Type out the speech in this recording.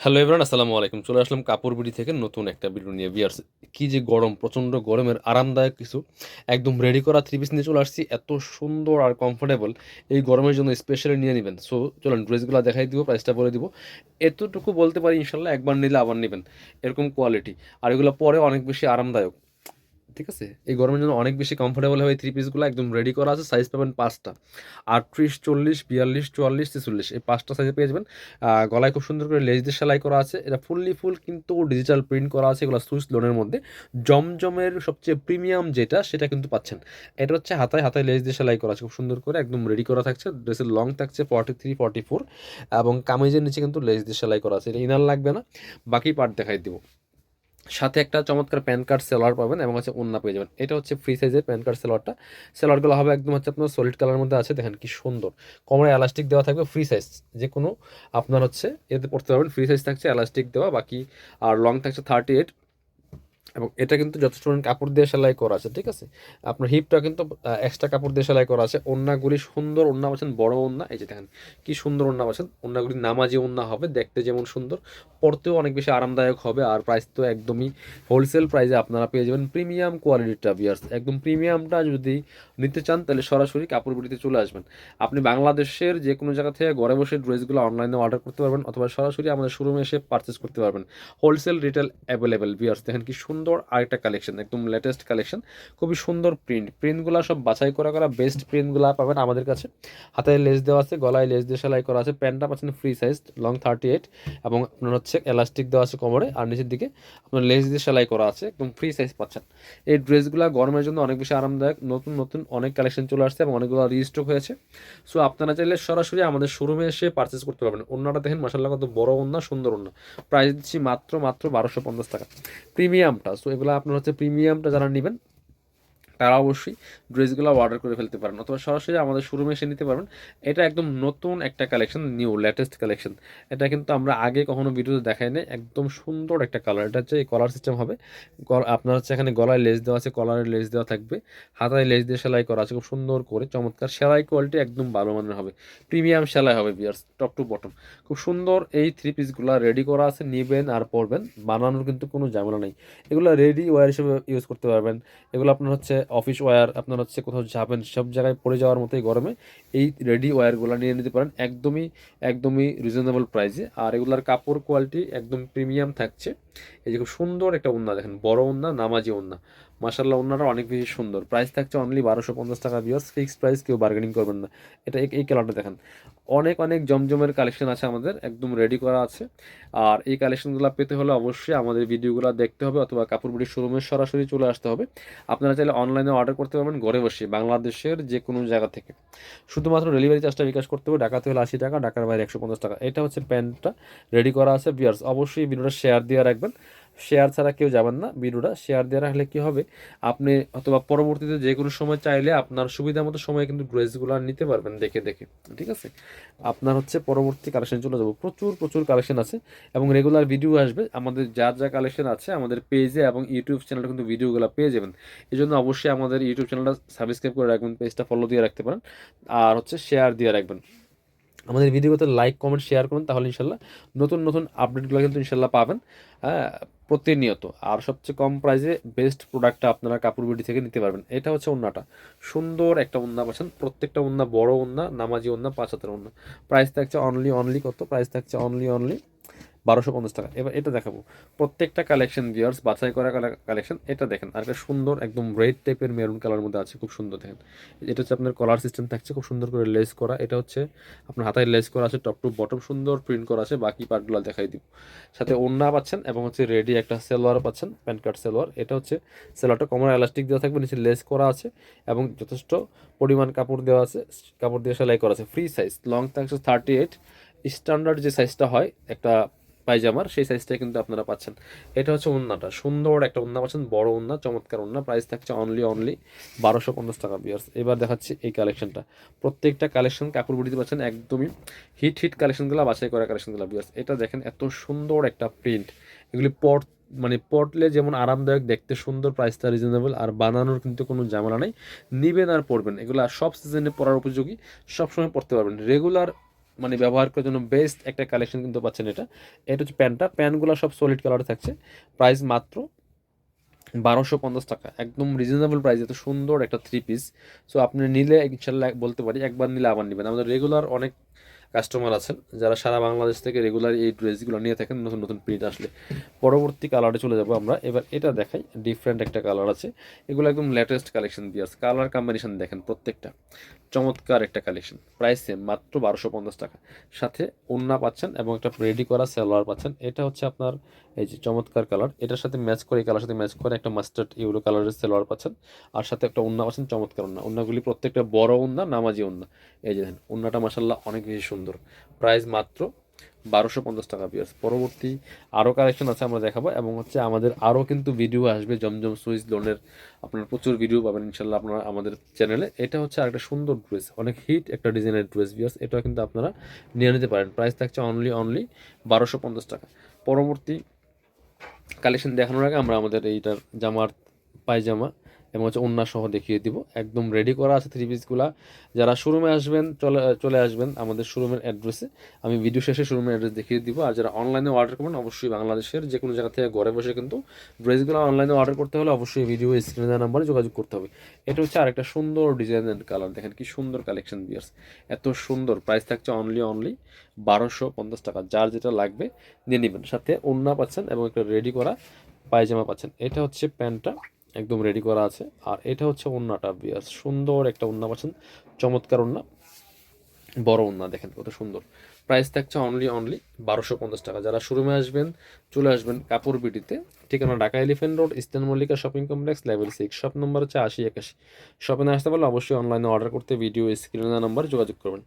Hello everyone আসসালামু আলাইকুম। চলে আসলাম কাপড় বিড়ি থেকে নতুন একটা ভিডিও নিয়ে। বিয়ার্স কী যে গরম, প্রচণ্ড গরমের আরামদায়ক কিছু। একদম রেডি করা থ্রি পিস নিয়ে চলে আসছি। এত সুন্দর আর কমফোর্টেবল এই গরমের জন্য স্পেশালি নিয়ে নেবেন। সো চলুন ড্রেসগুলো দেখাই দিব প্রাইসটা বলে দিব। এতটুকু বলতে পারি ইনশাল্লাহ একবার নিলে আবার নেবেন। এরকম কোয়ালিটি আর এগুলো পরে অনেক বেশি আরামদায়ক। ঠিক আছে? এই গরমের জন্য অনেক বেশি কমফোর্টেবল হবে থ্রি পিসগুলো একদম রেডি করা আছে সাইজ পাবেন পাঁচটা। আটত্রিশ, চল্লিশ, বিয়াল্লিশ, চুয়াল্লিশ, ছেচল্লিশ, এই পাঁচটা সাইজে পেয়ে যাবেন। গলায় খুব সুন্দর করে লেজ দিয়ে সেলাই করা আছে। এটা ফুললি ফুল কিন্তু ডিজিটাল প্রিন্ট করা আছে এগুলো সুইচ লোনের মধ্যে। জমজমের সবচেয়ে প্রিমিয়াম যেটা, সেটা কিন্তু পাচ্ছেন। এটা হচ্ছে হাতায় হাতায় লেজ দিয়ে সেলাই করা আছে। খুব সুন্দর করে একদম রেডি করা থাকছে। ড্রেসের লং থাকছে ফর্টি থ্রি ফর্টি ফোর এবং কামিজের নিচে কিন্তু লেজ দিয়ে সেলাই করা আছে। এটা ইনার লাগবে না। বাকি পার্ট দেখাই দিব। সাথে একটা চমৎকার প্যান কার্ড সেলার পাবেন এবং হচ্ছে ওন্না পেয়ে যাবেন। এটা হচ্ছে ফ্রি সাইজের প্যান কার্ড সেলারটা। সেলারগুলো হবে একদম হচ্ছে আপনার সলিড কালার মধ্যে আছে, দেখেন কি সুন্দর। কোমরে এলাস্টিক দেওয়া থাকবে ফ্রি সাইজ যে কোনো আপনার হচ্ছে এতে পড়তে পারবেন ফ্রি সাইজ থাকছে এলাস্টিক দেওয়া, বাকি আর লং থাকছে থার্টি এইট এবং এটা কিন্তু যথেষ্ট কাপড় দিয়ে সেলাই করা আছে, ঠিক আছে? আপনার হিপটা কিন্তু এক্সট্রা কাপড় দিয়ে সেলাই করা আছে। ওন্নাগুলি সুন্দর ওন্না পাচ্ছেন, বড় ওন্না এই যে দেখেন, কি সুন্দর ওন্না পাচ্ছেন। ওন্নাগুলি নামাজি ওন্না হবে, দেখতে যেমন সুন্দর। পরতেও অনেক বেশি আরামদায়ক হবে আর প্রাইস তো একদমই হোলসেল প্রাইসে আপনারা পেয়ে যাবেন প্রিমিয়াম কোয়ালিটিটা বিয়ার্স একদম প্রিমিয়ামটা যদি নিতে চান তাহলে সরাসরি কাপড় বিড়িতে চলে আসবেন। আপনি বাংলাদেশের যে কোনো জায়গা থেকে ঘরে বসে ড্রেসগুলো অনলাইনে অর্ডার করতে পারবেন অথবা সরাসরি আমাদের শোরুমে এসে পারচেস করতে পারবেন। হোলসেল রিটেল অ্যাভেলেবেল বিয়ার্স দেখেন কি সুন্দর আরেকটা কালেকশন একদম লেটেস্ট কালেকশন খুবই সুন্দর প্রিন্ট প্রিন্টগুলো সব বাছাই করা করা বেস্ট প্রিন্টগুলো পাবেন আমাদের কাছে। হাতে লেস দেওয়া আছে, গলায় লেস দিয়ে সেলাই করা আছে, প্যান্টটা পাচ্ছেন free size long thirty eight এবং আপনার হচ্ছে এলাস্টিক দেওয়া আছে কোমরে, আর নিচের দিকে আপনার লেস দিয়ে সেলাই করা আছে, একদম ফ্রি সাইজ পাচ্ছেন। এই ড্রেসগুলো গরমের জন্য অনেক বেশি আরামদায়ক, নতুন নতুন অনেক কালেকশন চলে আসছে এবং অনেকগুলো রিস্টক হয়েছে। সো আপনারা চাইলে সরাসরি আমাদের শোরুমে এসে পারচেস করতে পারবেন। অন্যটা দেখেন মাসাল্লাহ কত বড় অন্য সুন্দর অন্য প্রাইস দিচ্ছি মাত্র মাত্র বারোশো পঞ্চাশ টাকা। প্রিমিয়ামটা সো এগুলো আপনার হচ্ছে প্রিমিয়ামটা যারা নেবেন তারা অবশ্যই ড্রেসগুলো অর্ডার করে ফেলতে পারেন। অথবা সরাসরি আমাদের শোরুমে এসে নিতে পারবেন। এটা একদম নতুন একটা কালেকশন নিউ লেটেস্ট কালেকশন এটা কিন্তু আমরা আগে কখনো ভিডিওতে দেখাই নাই। একদম সুন্দর একটা কালার এটা হচ্ছে এই কলার সিস্টেম হবে। আপনার হচ্ছে এখানে গলায় লেস দেওয়া আছে কলারের লেস দেওয়া থাকবে। হাতায় লেস দিয়ে সেলাই করা আছে, খুব সুন্দর করে। চমৎকার। সেলাই কোয়ালিটি একদম ভালো মানের হবে। প্রিমিয়াম সেলাই হবে বিয়ার্স টপ টু বটম খুব সুন্দর এই থ্রি পিসগুলো রেডি করা আছে, নেবেন আর পরবেন। বানানোর কিন্তু কোনো ঝামেলা নেই। এগুলো রেডি ওয়ার হিসেবে ইউজ করতে পারবেন। এগুলো আপনার হচ্ছে অফিস ওয়্যার আপনার হচ্ছে কোথাও যাবেন, সব জায়গায় পড়ে যাওয়ার মতোই গরমে, এই রেডি ওয়্যারগুলো নিয়ে নিতে পারেন। একদমই একদমই রিজনেবল প্রাইসে আর এগুলার কাপড় কোয়ালিটি একদম প্রিমিয়াম থাকছে। এই যে খুব সুন্দর একটা ওন্না দেখেন, বড় ওন্না নামাজি ওন্না মাসাল্লাহ ওন্নাটা অনেক বেশি সুন্দর। প্রাইস থাকছে অনলি বারোশো পঞ্চাশ টাকা বিয়ার্স ফিক্সড প্রাইস কেউ বার্গেনিং করবেন না। এটা এই- কালারটা দেখেন। অনেক অনেক জমজমের কালেকশন আছে আমাদের, একদম রেডি করা আছে। আর এই কালেকশনগুলো পেতে হলে অবশ্যই আমাদের ভিডিওগুলো দেখতে হবে অথবা কাপড় শোরুমে সরাসরি চলে আসতে হবে। আপনারা চাইলে অনলাইনে অর্ডার করতে পারবেন, ঘরে বসে, বাংলাদেশের যে কোনো জায়গা থেকে। শুধুমাত্র ডেলিভারি চার্জটা বিকাশ করতে হবে, ঢাকাতে হলে আশি টাকা, ঢাকার বাইরে একশো পঞ্চাশ টাকা। এটা হচ্ছে প্যান্টটা রেডি করা আছে বিয়ার্স অবশ্যই ভিডিওটা শেয়ার দিয়ে রাখবেন। শেয়ার ছাড়া কেউ যাবেন না ভিডিওটা। শেয়ার দিয়ে রাখলে কি হবে? আপনি অথবা পরবর্তীতে যে কোনো সময় চাইলে আপনার সুবিধা মতো সময় কিন্তু ড্রেসগুলো নিতে পারবেন দেখে দেখে, ঠিক আছে? আপনার হচ্ছে পরবর্তী কালেকশন চলে যাব। প্রচুর প্রচুর কালেকশন আছে এবং রেগুলার ভিডিও আসবে। আমাদের যার যা কালেকশন আছে আমাদের পেজে এবং ইউটিউব চ্যানেলে কিন্তু ভিডিওগুলো পেয়ে যাবেন। এই জন্য অবশ্যই আমাদের ইউটিউব চ্যানেলটা সাবস্ক্রাইব করে রাখবেন পেজটা ফলো দিয়ে রাখতে পারেন। আর হচ্ছে শেয়ার দিয়ে রাখবেন। আমাদের ভিডিওতে লাইক কমেন্ট শেয়ার করুন, তাহলে ইনশাল্লাহ নতুন নতুন আপডেটগুলো কিন্তু ইনশাল্লাহ পাবেন। হ্যাঁ প্রতিনিয়ত। আর সবচেয়ে কম প্রাইসে বেস্ট প্রোডাক্টটা আপনারা কাপড় বিডি থেকে নিতে পারবেন। এটা হচ্ছে ওন্নাটা। সুন্দর একটা ওন্না পাচ্ছেন। প্রত্যেকটা ওন্না বড় ওন্না, নামাজি ওন্না, পাঁচ হাতের ওন্না। প্রাইস থাকছে অনলি অনলি কত? প্রাইস থাকছে অনলি অনলি বারোশো পঞ্চাশ টাকা। এবার এটা দেখাবো। প্রত্যেকটা কালেকশন ভিয়ার্স বাছাই করা কালেকশন এটা দেখেন। আর একটা সুন্দর একদম রেড টাইপের মেরুন কালার মধ্যে আছে, খুব সুন্দর দেখেন। এটা হচ্ছে আপনার কলার সিস্টেম থাকছে, খুব সুন্দর করে লেস করা। এটা হচ্ছে আপনার হাতায় লেস করা আছে টপ টু বটম সুন্দর প্রিন্ট করা আছে, বাকি পার্টগুলো দেখাই দিব। সাথে ওন্না পাচ্ছেন এবং হচ্ছে রেডি একটা সেলোয়ার পাচ্ছেন, প্যান্ট কার্ড সেলোয়ার। এটা হচ্ছে সেলোয়ারটা কমর এলাস্টিক দেওয়া থাকবে, নিচে লেস করা আছে এবং যথেষ্ট পরিমাণ কাপড় দেওয়া আছে, কাপড় দিয়ে সেলাই করা আছে। ফ্রি সাইজ লং থাকছে থার্টি এইট স্ট্যান্ডার্ড যে সাইজটা হয়, একটা পায়জামার, সেই সাইজটাই কিন্তু আপনারা পাচ্ছেন। এটা হচ্ছে উন্নাটা সুন্দর একটা উন্না পাচ্ছেন, বড় উন্না চমৎকার উন্না প্রাইস থাকছে অনলি অনলি বারোশো পঞ্চাশ টাকা বিয়ার্স এবার দেখাচ্ছি এই কালেকশনটা প্রত্যেকটা কালেকশন কাপড় বুড়িতে পাচ্ছেন একদমই হিট হিট কালেকশনগুলো বাছাই করা কালেকশনগুলো বিয়ার্স এটা দেখেন, এত সুন্দর একটা প্রিন্ট এগুলি পট মানে পটলে যেমন আরামদায়ক, দেখতে সুন্দর প্রাইসটা রিজনেবল আর বানানোর কিন্তু কোনো ঝামেলা নেই। নিবেন আর পরবেন। এগুলো সব সিজনে পরার উপযোগী, সবসময় পরতে পারবেন। রেগুলার মানে ব্যবহার করার জন্য বেস্ট একটা কালেকশন কিন্তু পাচ্ছেন এটা। এটা হচ্ছে প্যান্টটা। প্যান্টগুলো সব সলিড কালারে থাকছে। প্রাইস মাত্র বারোশো পঞ্চাশ টাকা। একদম রিজনেবল প্রাইস এত সুন্দর একটা থ্রি পিস সো আপনি নিলে ইনশাল্লাহ বলতে পারি, একবার নিলে আবার নেবেন। আমাদের রেগুলার অনেক কাস্টমার আছেন, যারা সারা বাংলাদেশ থেকে রেগুলার এই ড্রেসগুলো নিয়ে থাকেন, নতুন নতুন প্রিন্ট আসলে। পরবর্তী কালারে চলে যাব আমরা। এবার এটা দেখাই ডিফারেন্ট একটা কালার আছে। এগুলো একদম লেটেস্ট কালেকশন দিয়ে আছে। কালার কম্বিনেশন দেখেন প্রত্যেকটা। চমৎকার একটা কালেকশন প্রাইস সেম মাত্র বারোশো পঞ্চাশ টাকা। সাথে ওন্না পাচ্ছেন এবং একটা রেডি করা সালোয়ার পাচ্ছেন। এটা হচ্ছে আপনার, এই যে চমৎকার কালার এটার সাথে ম্যাচ করে, এই কালার সাথে ম্যাচ করে একটা মাস্টার্ড ইউরো কালারের সালোয়ার পাচ্ছেন। আর সাথে একটা ওন্না পাচ্ছেন, চমৎকার ওন্না ওন্নাগুলি প্রত্যেকটা বড় ওন্না নামাজি ওন্না এই যে দেখেন ওন্নাটা মাসাল্লাহ অনেক বেশি সুন্দর। প্রাইস মাত্র বারোশো পঞ্চাশ টাকা পিয়ার্স পরবর্তী আরও কালেকশন আছে, আমরা দেখাবো। এবং হচ্ছে আমাদের আরও কিন্তু ভিডিও আসবে, জমজম সুইচ লোনের আপনার প্রচুর ভিডিও পাবেন ইনশাল্লাহ আপনারা আমাদের চ্যানেলে এটা হচ্ছে আরেকটা সুন্দর ড্রেস অনেক হিট একটা ডিজাইনের ড্রেস বিয়ার্স এটা কিন্তু আপনারা নিয়ে নিতে পারেন। প্রাইস থাকছে অনলি অনলি বারোশো পঞ্চাশ টাকা। পরবর্তী কালেকশন দেখানোর আগে আমরা আমাদের এইটার জামার পায়জামা এবং হচ্ছে অন্য সহ দেখিয়ে দিব। একদম রেডি করা আছে থ্রি পিসগুলা যারা শোরুমে আসবেন, চলে চলে আসবেন আমাদের শোরুমের অ্যাড্রেসে আমি ভিডিও শেষে শোরুমের অ্যাড্রেস দেখিয়ে দিব। আর যারা অনলাইনে অর্ডার করবেন, অবশ্যই বাংলাদেশের যে কোনো জায়গা থেকে ঘরে বসে কিন্তু ড্রেসগুলো অনলাইনে অর্ডার করতে হলে অবশ্যই ভিডিও স্ক্রিনে দেওয়া নাম্বারে যোগাযোগ করতে হবে। এটা হচ্ছে আরেকটা সুন্দর ডিজাইনের কালার দেখেন কি সুন্দর কালেকশন বিয়ার্স এত সুন্দর। প্রাইস থাকছে অনলি অনলি বারোশো পঞ্চাশ টাকা। যার যেটা লাগবে নিয়ে নেবেন। সাথে ওড়না পাচ্ছেন এবং একটা রেডি করা পায়জামা পাচ্ছেন। এটা হচ্ছে প্যান্টটা। একদম রেডি করা আছে। আর এটা হচ্ছে ওন্নাটা, বিয়াস। সুন্দর একটা ওন্না পাচ্ছেন চমৎকার ওন্না। বড় ওন্না, দেখেন কত সুন্দর। প্রাইস থাকছে অনলি অনলি বারোশো পঞ্চাশ টাকা। যারা শোরুমে আসবেন, চলে আসবেন কাপড় বিটিতে। ঠিকানা Dhaka Elephant Road Eastern Mallika shopping complex level six shop number হচ্ছে আশি একাশি। শপে আসতে পারলে অবশ্যই অনলাইনে অর্ডার করতে ভিডিও স্ক্রিনে নাম্বার যোগাযোগ করবেন।